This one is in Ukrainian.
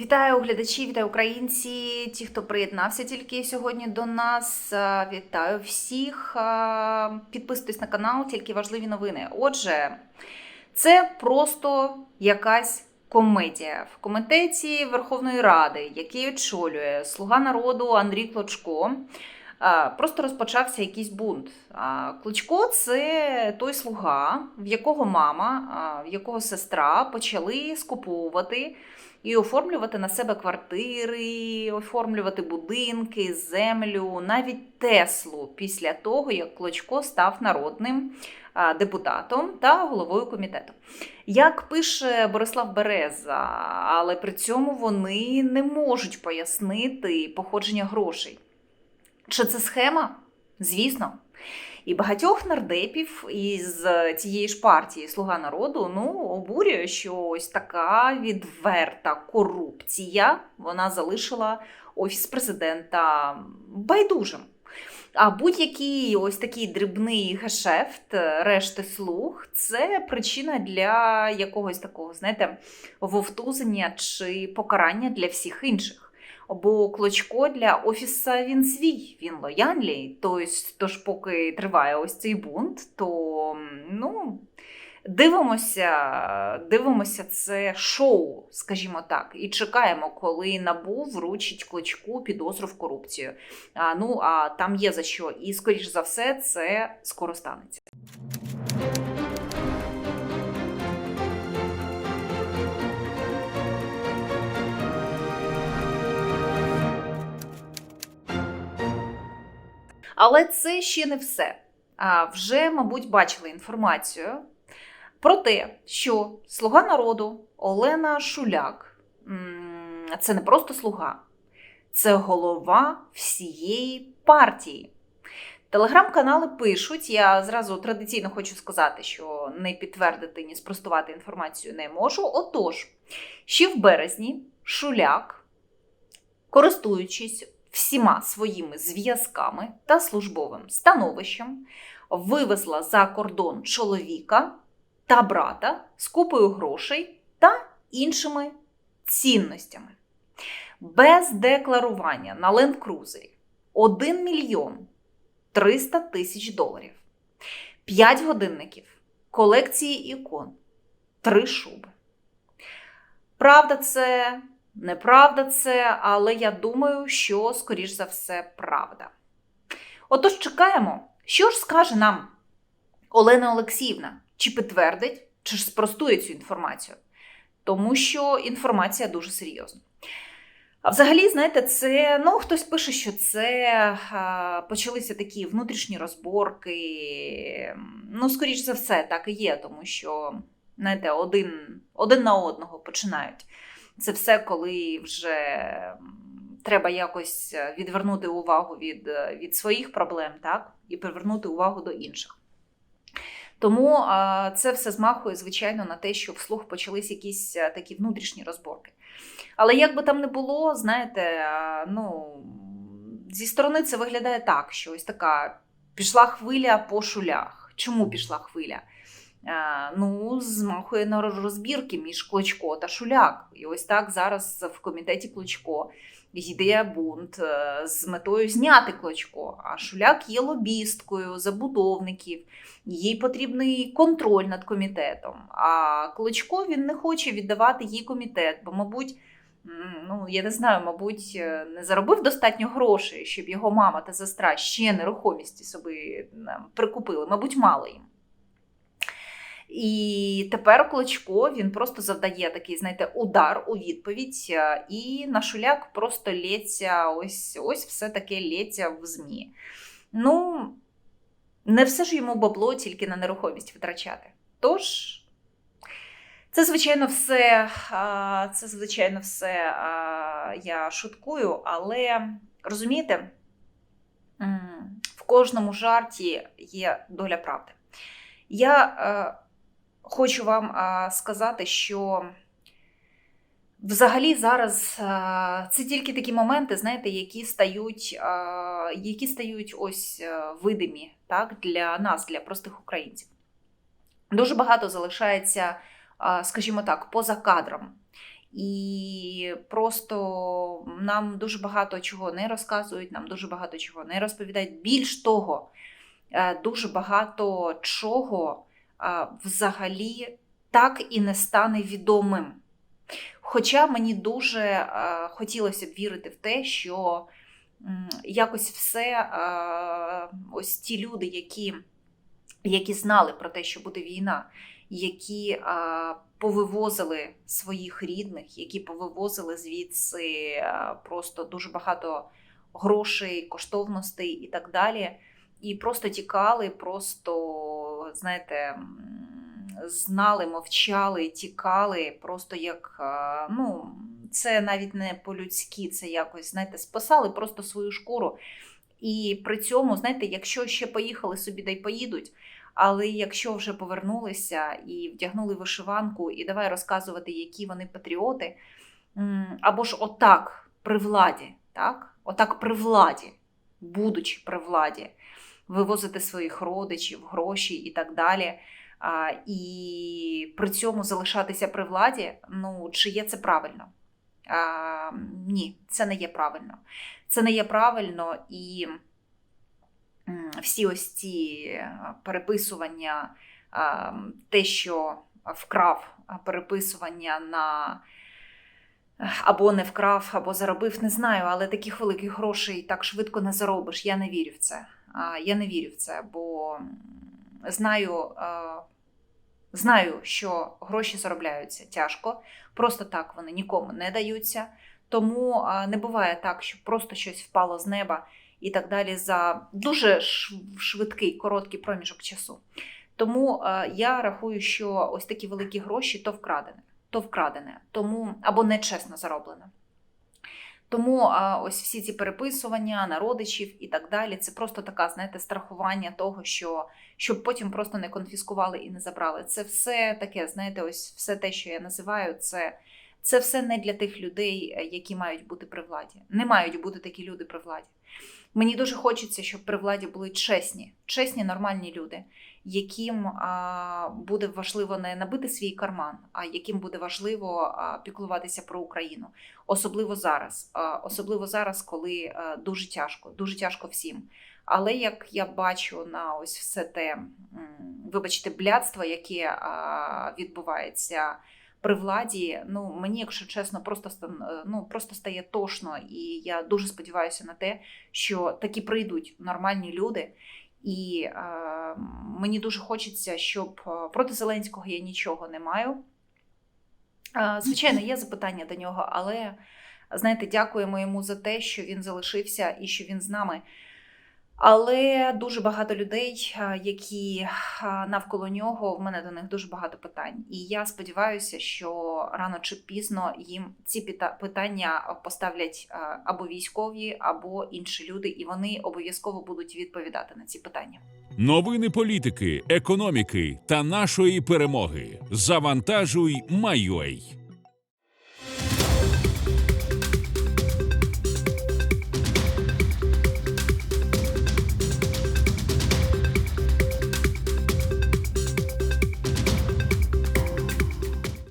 Вітаю глядачі, вітаю українці, ті, хто приєднався тільки сьогодні до нас. Е, Вітаю всіх. Е, Підписуйтесь на канал, тільки важливі новини. Отже, це просто якась комедія в комітеті Верховної Ради, який очолює слуга народу Андрій Клочко. Е, Просто розпочався якийсь бунт. А Кличко це той слуга, в якого мама, а, в якого сестра почали скуповувати і оформлювати на себе квартири, оформлювати будинки, землю, навіть Теслу після того, як Клочко став народним депутатом та головою комітету. Як пише Борислав Береза, але при цьому вони не можуть пояснити походження грошей. Чи це схема? Звісно. І багатьох нардепів із цієї ж партії Слуга народу ну, обурює, що ось така відверта корупція вона залишила офіс президента байдужим. А будь-який ось такий дрібний гешефт решти слуг це причина для якогось такого, знаєте, вовтузення чи покарання для всіх інших. Бо Клочко для офіса він свій, він лояльний. Тобто, тож, поки триває ось цей бунт, то ну, дивимося, дивимося це шоу, скажімо так, і чекаємо, коли набу вручить Клочку підозру в корупцію. А, ну а там є за що, і скоріш за все, це скоро станеться. Але це ще не все. Вже, мабуть, бачили інформацію про те, що слуга народу Олена Шуляк це не просто слуга, це голова всієї партії. Телеграм-канали пишуть. Я зразу традиційно хочу сказати, що не підтвердити, ні спростувати інформацію не можу. Отож, ще в березні Шуляк, користуючись всіма своїми зв'язками та службовим становищем, вивезла за кордон чоловіка та брата з купою грошей та іншими цінностями. Без декларування на ленд-крузері 1 мільйон 300 тисяч доларів, 5 годинників, колекції ікон, 3 шуби. Правда, це Неправда це, але я думаю, що, скоріш за все, правда. Отож, чекаємо, що ж скаже нам Олена Олексіївна, чи підтвердить, чи ж спростує цю інформацію, тому що інформація дуже серйозна. А взагалі, знаєте, це ну хтось пише, що це почалися такі внутрішні розборки. Ну, скоріш за все, так і є, тому що знаєте, один, один на одного починають. Це все, коли вже треба якось відвернути увагу від, від своїх проблем, так, і привернути увагу до інших. Тому це все змахує, звичайно, на те, що вслух почались якісь а, такі внутрішні розборки. Але як би там не було, знаєте, ну, зі сторони це виглядає так, що ось така пішла хвиля по шулях. Чому пішла хвиля? Ну, змахує на розбірки між Клочко та Шуляк. І ось так зараз в комітеті Клочко йде бунт е, з метою зняти Клочко. А Шуляк є лобісткою забудовників, їй потрібний контроль над комітетом. А Клочко він не хоче віддавати їй комітет, бо, мабуть. Ну, я не знаю, мабуть, е, не заробив достатньо грошей, щоб його мама та сестра ще нерухомісті собі прикупили. Мабуть, мало їм. І тепер Клочко він просто завдає такий, знаєте, удар у відповідь, е, і на шуляк просто лється, ось ось все таке лється в ЗМІ. Ну, не все ж йому бабло тільки на нерухомість витрачати. Тож, це, звичайно, все, це, звичайно, все я шуткую, але розумієте, в кожному жарті є доля правди. Я е, хочу вам сказати, що взагалі зараз це тільки такі моменти, знаєте, які стають які стають ось видимі так, для нас, для простих українців. Дуже багато залишається, скажімо так, поза кадром. І просто нам дуже багато чого не розказують, нам дуже багато чого не розповідають. Більш того, е, дуже багато чого е, взагалі так і не стане відомим. Хоча мені дуже е, хотілося б вірити в те, що якось все, е, ось ті люди, які, які знали про те, що буде війна, які повивозили своїх рідних, які повивозили звідси е, просто дуже багато грошей, коштовностей і так далі. І просто тікали, просто, знаєте, знали, мовчали, тікали, просто як, е, ну, це навіть не по-людськи, це якось, знаєте, спасали просто свою шкуру. І при цьому, знаєте, якщо ще поїхали собі, да й поїдуть, але якщо вже повернулися і вдягнули вишиванку, і давай розказувати, які вони патріоти, або ж отак при владі, так? Отак при владі, будучи при владі, вивозити своїх родичів, гроші і так далі. А, і при цьому залишатися при владі, ну чи є це правильно? А, ні, це не є правильно. Це не є правильно і всі ось ці е, переписування, а, те, що вкрав переписування на або не вкрав, або заробив, не знаю, але таких великих грошей так швидко не заробиш. Я не вірю в це. Я не вірю в це, бо знаю, знаю, що гроші заробляються тяжко, просто так вони нікому не даються. Тому не буває так, що просто щось впало з неба і так далі за дуже швидкий, короткий проміжок часу. Тому я рахую, що ось такі великі гроші то вкрадене, то вкрадене, тому або нечесно зароблене. Тому а, ось всі ці переписування на родичів і так далі, це просто така, знаєте, страхування того, що щоб потім просто не конфіскували і не забрали. Це все таке, знаєте, ось все те, що я називаю, це, це все не для тих людей, е, які мають бути при владі. Не мають бути такі люди при владі. Мені дуже хочеться, щоб при владі були чесні, чесні, нормальні люди, яким буде важливо не набити свій карман, а яким буде важливо піклуватися про Україну. Особливо зараз, особливо зараз, коли е, дуже тяжко, дуже тяжко всім. Але як я бачу на ось все те, вибачте, блядство, яке відбувається при владі, ну мені, якщо чесно, просто е, ну, просто стає тошно, і я дуже сподіваюся на те, що таки прийдуть нормальні люди. І е, мені дуже хочеться, щоб е, проти Зеленського я нічого не маю. Е, Звичайно, є запитання до нього, але знаєте, дякуємо йому за те, що він залишився і що він з нами. Але дуже багато людей, які навколо нього, в мене до них дуже багато питань. І я сподіваюся, що рано чи пізно їм ці пита- питання поставлять або військові, або інші люди, і вони обов'язково будуть відповідати на ці питання. Новини політики, економіки та нашої перемоги. Завантажуй, Майой.